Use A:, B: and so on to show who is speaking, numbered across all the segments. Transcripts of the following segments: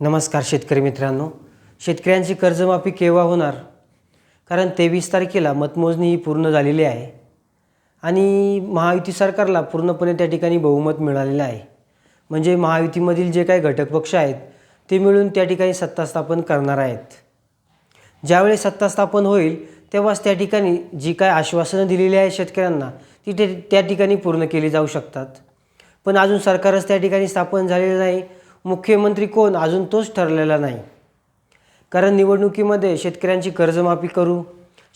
A: नमस्कार शेतकरी मित्रांनो. शेतकऱ्यांची कर्जमाफी केव्हा होणार? कारण तेवीस तारखेला मतमोजणी ही पूर्ण झालेली आहे. आणि महायुती सरकारला पूर्णपणे त्या ठिकाणी बहुमत मिळालेलं आहे. म्हणजे महायुतीमधील जे काही घटक पक्ष आहेत ते मिळून त्या ठिकाणी सत्ता स्थापन करणार आहेत. ज्यावेळेस सत्ता स्थापन होईल तेव्हाच त्या ठिकाणी जी काय आश्वासनं दिलेली आहे शेतकऱ्यांना ती ते त्या ठिकाणी पूर्ण केली जाऊ शकतात. पण अजून सरकारच त्या ठिकाणी स्थापन झालेलं नाही. मुख्यमंत्री कोण अजून तोच ठरलेला नाही. कारण निवडणुकीमध्ये शेतकऱ्यांची कर्जमाफी करू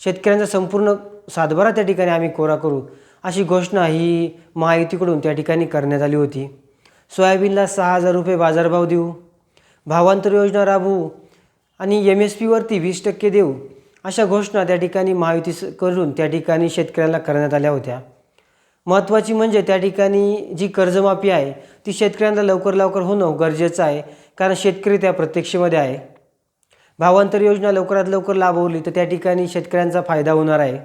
A: शेतकऱ्यांचा संपूर्ण सातबारा त्या ठिकाणी आम्ही कोरा करू अशी घोषणा ही महायुतीकडून त्या ठिकाणी करण्यात आली होती. सोयाबीनला सहा हजार रुपये बाजारभाव देऊ भावांतर योजना राबवू आणि एम एस पीवरती वीस टक्के देऊ अशा घोषणा त्या ठिकाणी महायुती करून त्या ठिकाणी शेतकऱ्यांना करण्यात आल्या होत्या. महत्त्वाची म्हणजे त्या ठिकाणी जी कर्जमाफी आहे ती शेतकऱ्यांना लवकर लवकर होणं गरजेचं आहे कारण शेतकरी त्या प्रत्यक्षमध्ये आहे. भावांतर योजना लवकरात लवकर लाभवली तर त्या ठिकाणी शेतकऱ्यांचा फायदा होणार आहे.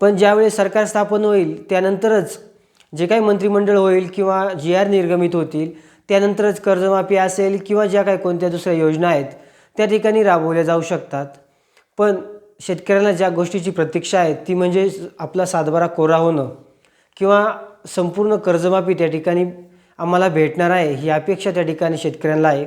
A: पण ज्यावेळेस सरकार स्थापन होईल त्यानंतरच जे काही मंत्रिमंडळ होईल किंवा जी आर निर्गमित होतील त्यानंतरच कर्जमाफी असेल किंवा ज्या काही कोणत्या दुसऱ्या योजना आहेत त्या ठिकाणी राबवल्या जाऊ शकतात. पण शेतकऱ्यांना ज्या गोष्टीची प्रतीक्षा आहे ती म्हणजे आपला सातबारा कोरा होणं किंवा संपूर्ण कर्जमाफी त्या ठिकाणी आम्हाला भेटणार आहे ही अपेक्षा त्या ठिकाणी शेतकऱ्यांना आहे.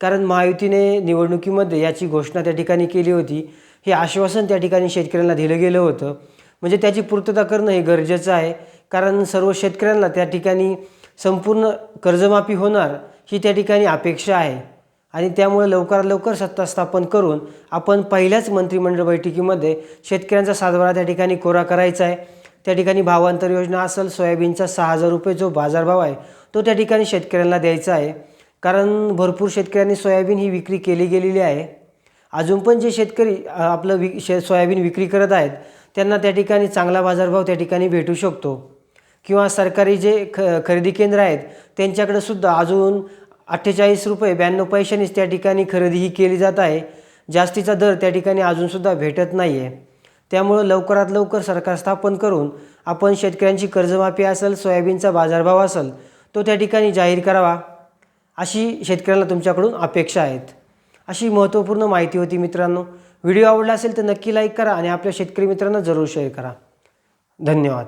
A: कारण महायुतीने निवडणुकीमध्ये याची घोषणा त्या ठिकाणी केली होती. हे आश्वासन त्या ठिकाणी शेतकऱ्यांना दिलं गेलं होतं. म्हणजे त्याची पूर्तता करणं हे गरजेचं आहे. कारण सर्व शेतकऱ्यांना त्या ठिकाणी संपूर्ण कर्जमाफी होणार ही त्या ठिकाणी अपेक्षा आहे. आणि त्यामुळे लवकरात लवकर सत्ता स्थापन करून आपण पहिल्याच मंत्रिमंडळ बैठकीमध्ये शेतकऱ्यांचा सातबारा त्या ठिकाणी कोरा करायचा आहे. त्या ठिकाणी भावांतर योजना असेल सोयाबीनचा सहा हजार रुपये जो बाजारभाव आहे तो त्या ठिकाणी शेतकऱ्यांना द्यायचा आहे. कारण भरपूर शेतकऱ्यांनी सोयाबीन ही विक्री केली गेलेली आहे. अजून पण जे शेतकरी आपलं वि शे सोयाबीन विक्री करत आहेत त्यांना त्या ठिकाणी चांगला बाजारभाव त्या ठिकाणी भेटू शकतो. किंवा सरकारी जे ख खरेदी केंद्र आहेत त्यांच्याकडे सुद्धा अजून अठ्ठेचाळीस रुपये ब्याण्णव पैशांनीच त्या ठिकाणी खरेदी ही केली जात आहे. जास्तीचा दर त्या ठिकाणी अजूनसुद्धा भेटत नाही आहे त्यामुळं लवकरात लवकर सरकार स्थापन करून आपण शेतकऱ्यांची कर्जमाफी असेल सोयाबीनचा बाजारभाव असेल तो त्या ठिकाणी जाहीर करावा. अशी शेतकऱ्यांना तुमच्याकडून अपेक्षा आहेत. अशी महत्त्वपूर्ण माहिती होती मित्रांनो. व्हिडिओ आवडला असेल तर नक्की लाईक करा आणि आपल्या शेतकरी मित्रांना जरूर शेअर करा. धन्यवाद.